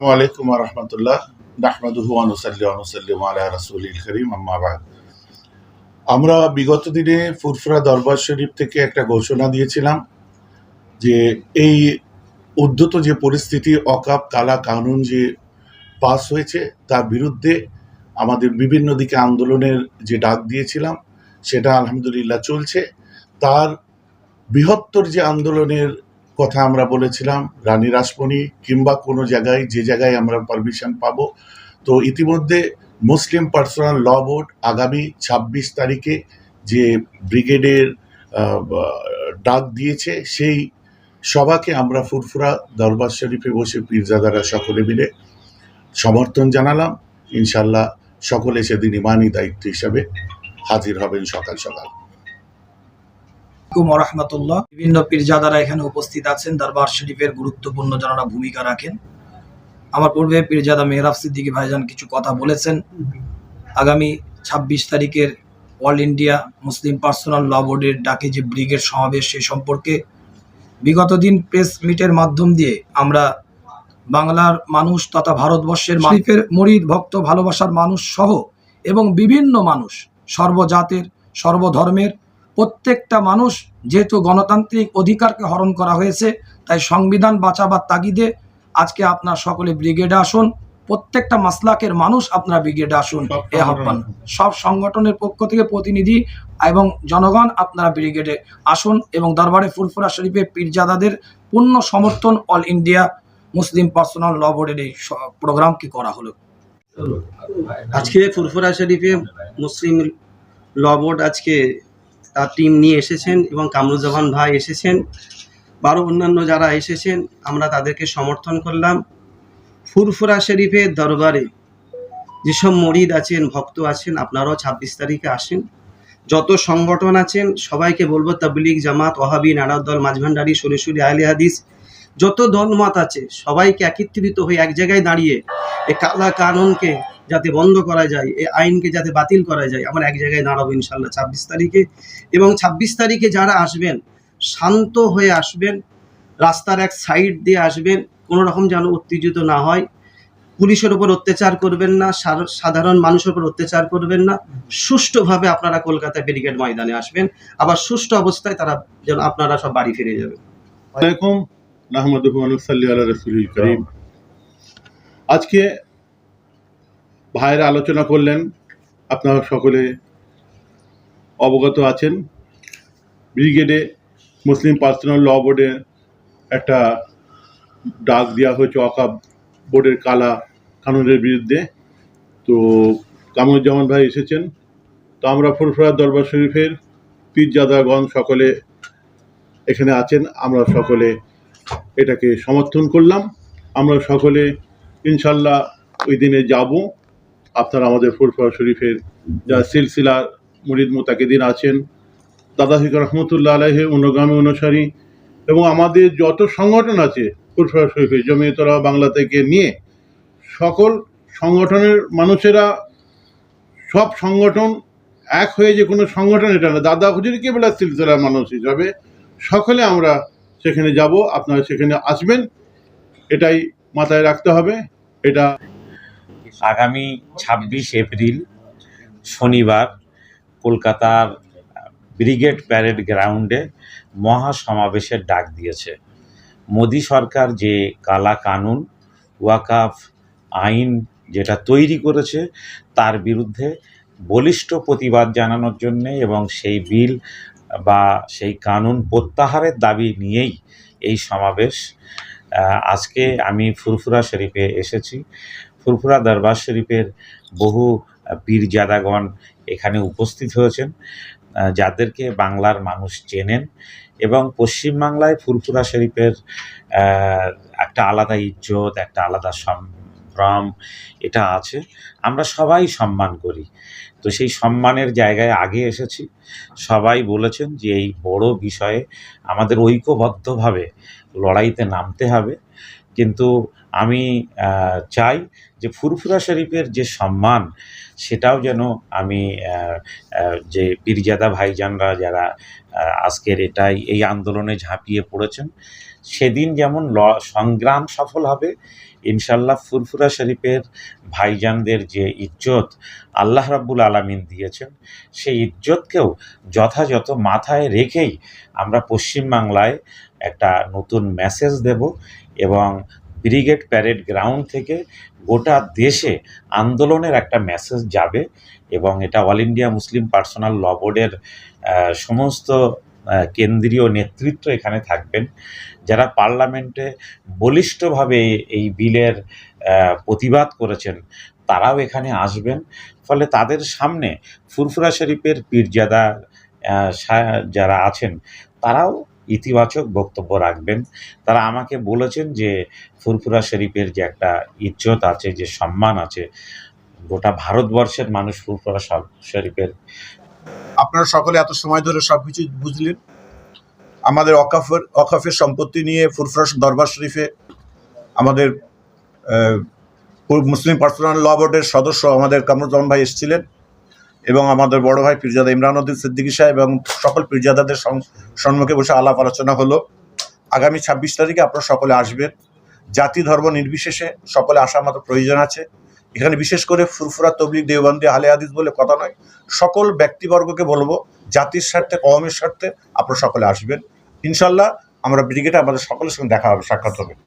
ওয়ালাইকুম রহমতুল্লাহ নাহমাদুহু আনুসাল্লি আনুসাল্লিম রাসূলিল করিম আম্মা বাদ আমরা বিগত দিনে ফুরফুরা দরবার শরীফ থেকে একটা ঘোষণা দিয়েছিলাম যে এই উদ্ধত যে পরিস্থিতি, অকাপ, কালা কানুন যে পাস হয়েছে, তার বিরুদ্ধে আমাদের বিভিন্ন দিকে আন্দোলনের যে ডাক দিয়েছিলাম, সেটা আলহামদুলিল্লাহ চলছে। তার বৃহত্তর যে আন্দোলনের কথা আমরা বলেছিলাম, রানী রাসমণি কিংবা কোনো জায়গায়, যে জায়গায় আমরা পারমিশন পাবো। তো ইতিমধ্যে মুসলিম পার্সোনাল ল বোর্ড আগামী ছাব্বিশ তারিখে যে ব্রিগেডের ডাক দিয়েছে, সেই সভাকে আমরা ফুরফুরা দরবার শরীফে বসে পীরজাদারা সকলে মিলে সমর্থন জানালাম। ইনশাল্লাহ সকলে সেদিন ইমানি দায়িত্ব হিসাবে হাজির হবেন সকাল সকাল। আলাইকুম রহমতুল্লাহ বিভিন্ন পীরজাদারা এখানে উপস্থিত আছেন, দরবার শরীফের গুরুত্বপূর্ণ যারা ভূমিকা রাখেন। আমার পূর্বে পীরজাদা মেহরাব সিদ্দিকী ভাইজান কিছু কথা বলেছেন। আগামী ছাব্বিশ তারিখের All India Muslim Personal Law বোর্ডের ডাকে যে ব্রিগেড সমাবেশ, সে সম্পর্কে বিগত দিন প্রেস মিটের মাধ্যম দিয়ে আমরা বাংলার মানুষ তথা ভারতবর্ষের শরীফের মরিদ, ভক্ত, ভালোবাসার মানুষ সহ এবং বিভিন্ন মানুষ, সর্বজাতের, সর্বধর্মের প্রত্যেকটা মানুষ যেহেতু গণতান্ত্রিক অধিকারকে হরণ করা হয়েছে তাই সংবিধান বাঁচাবার তাগিদে আজকে আপনার সকলে ব্রিগেডে আসুন প্রত্যেকটা মাসলাকের মানুষ আপনারা ব্রিগেডে আসুন এ আহ্বান। সব সংগঠনের পক্ষ থেকে প্রতিনিধি এবং জনগণ আপনারা ব্রিগেডে আসুন এবং দরবারে ফুরফুরা শরীফে পীরজাদাদের পূর্ণ সমর্থন All India Muslim Personal Law বোর্ডের এই প্রোগ্রামকে করা হলো। আজকে ফুরফুরা শরীফে মুসলিম ল বোর্ড আজকে টিম নিয়ে এসেছেন এবং কামরুজ্জামান ভাই এসেছেন। বারো অন্যান্য যারা এসেছেন, আমরা তাদেরকে সমর্থন করলাম। ফুরফুরা শরীফের দরবারে যেসব মরিদ আছেন, ভক্ত আছেন, আপনারাও ছাব্বিশ তারিখে আসেন। যত সংগঠন আছেন, সবাইকে বলব তাবলিগ জামাত ওহাবি নারাদ্দল মাঝভান্ডারি সরিসুরি আহলে হাদিস, যত দলমত আছে, সবাইকে একত্রিত হয়ে এক জায়গায় দাঁড়িয়ে এ কালা কানুনকে যাতে বন্ধ করা যায়, এই আইনকে যাতে বাতিল করা যায়, আমরা এক জায়গায় দাঁড়াবো ইনশাল্লাহ ছাব্বিশ তারিখে। এবং ছাব্বিশ তারিখে যারা আসবেন, শান্ত হয়ে আসবেন, রাস্তার এক সাইড দিয়ে আসবেন, কোনো রকম যেন উত্তেজিত না হয়। পুলিশের ওপর অত্যাচার করবেন না সাধারণ মানুষের উপর অত্যাচার করবেন না। সুষ্ঠুভাবে আপনারা কলকাতা ব্যারিকেড ময়দানে আসবেন। আবার সুষ্ঠু অবস্থায় তারা যেন আপনারা সব বাড়ি ফিরে যাবেন। করিম। আজকে ভাইয়েরা আলোচনা করলেন। আপনারা সকলে অবগত আছেন। ব্রিগেডে মুসলিম পার্সোনাল ল বোর্ডে একটা ডাক দেওয়া হয়েছে অকাব বোর্ডের কালা কানুনের বিরুদ্ধে। তো কামরুজ্জামান ভাই এসেছেন। তো আমরা ফুরফুরা দরবার শরীফের পীরজাদাগণ সকলে এখানে আছেন। আমরা সকলে এটাকে সমর্থন করলাম। আমরা সকলে ইনশাল্লাহ ওই দিনে যাব। আপনারা আমাদের ফুরফুরা শরীফের যা সিলসিলার মুরিদ মোতাকিদিন আছেন, দাদা হিক রহমতুল্লাহ আলহে অনুগামী অনুসারী, এবং আমাদের যত সংগঠন আছে ফুরফুরা শরীফের জমিয়তরা বাংলা থেকে নিয়ে, সকল সংগঠনের মানুষেরা সব সংগঠন এক হয়ে যে কোনো সংগঠন, এটা না। দাদা হুজুর কেবলা সিলসিলার মানুষ হিসাবে সকলে আমরা সেখানে যাব, আপনারা সেখানে আসবেন, এটাই মাথায় রাখতে হবে, এটা আগামী ছাব্বিশ এপ্রিল শনিবার কলকাতার ব্রিগেড প্যারেড গ্রাউন্ডে মহা সমাবেশের ডাক দিয়েছে। মোদী সরকার যে কালা কানুন, ওয়াকাফ আইন যেটা তৈরি করেছে, তার বিরুদ্ধে বলিষ্ঠ প্রতিবাদ জানানোর জন্যে এবং সেই বিল বা সেই কানুন প্রত্যাহারের দাবি নিয়েই এই সমাবেশ। আজকে আমি ফুরফুরা শরীফে এসেছি। ফুরফুরা দরবার শরীফের বহু পীরজাদাগণ এখানে উপস্থিত হয়েছেন যাদেরকে বাংলার মানুষ চেনেন এবং পশ্চিমবাংলায় ফুরফুরা শরীফের একটা আলাদা ইজ্জত, একটা আলাদা সম্ভ্রম এটা আছে। আমরা সবাই সম্মান করি। তো সেই সম্মানের জায়গায় আগে এসেছি। সবাই বলেছেন যে এই বড় বিষয়ে আমাদের ঐক্যবদ্ধভাবে লড়াইতে নামতে হবে। কিন্তু আমি চাই যে ফুরফুরা শরীফের যে সম্মান, সেটাও যেন আমি যে পীরজাদা ভাইজানরা যারা আজকের এটাই, এই আন্দোলনে ঝাঁপিয়ে পড়েছেন, সেদিন যেমন ল, সংগ্রাম সফল হবে, ইনশাল্লাহ ফুরফুরা শরীফের ভাইজানদের যে ইজ্জত আল্লাহ রাব্বুল আলামিন দিয়েছেন, সেই ইজ্জতকেও যথাযথ মাথায় রেখেই আমরা পশ্চিমবাংলায় একটা নতুন মেসেজ দেব এবং ব্রিগেড প্যারেড গ্রাউন্ড থেকে গোটা দেশে আন্দোলনের একটা মেসেজ যাবে এবং এটা All India Muslim Personal Law বোর্ডের সমস্ত কেন্দ্রীয় নেতৃত্ব এখানে থাকবেন। যারা পার্লামেন্টে বলিষ্ঠভাবে এই বিলের প্রতিবাদ করেছেন, তারাও এখানে আসবেন। ফলে তাদের সামনে ফুরফুরা শরীফের পীরজাদা যারা আছেন, তারাও ইতিবাচক বক্তব্য রাখবেন। তারা আমাকে বলেছেন যে ফুরফুরা শরীফের যে একটা ইজ্জত আছে, যে সম্মান আছে, গোটা ভারতবর্ষের মানুষ ফুরফুরা শর- শরীফের আপনারা সকলে এত সময় ধরে সব সবকিছু বুঝলেন। আমাদের অকাফের অকাফের সম্পত্তি নিয়ে ফুরফুরাস দরবার শরীফে আমাদের মুসলিম পার্সোনাল ল বোর্ডের সদস্য আমাদের কামরুজ্জামান ভাই এসেছিলেন। এবং আমাদের বড় ভাই পীরজাদা ইমরান উদ্দিন সিদ্দিকী সাহেব এবং সকল পীরজাদাদের সম্মুখে বসে আলাপ আলোচনা হলো। আগামী ছাব্বিশ তারিখে আপনারা সকলে আসবেন। জাতি ধর্ম নির্বিশেষে সকলে আসা আমাদের প্রয়োজন আছে। এখানে বিশেষ করে ফুরফুরা তবলিগ দেওবন্দি আলে হাদিস বলে কথা নয়, সকল ব্যক্তিবর্গকে বলব, জাতির স্বার্থে, কওমের স্বার্থে আপনারা সকলে আসবেন। ইনশাল্লাহ আমরা ব্রিগেডে আমাদের সকলের সঙ্গে দেখা হবে, সাক্ষাৎ হবে।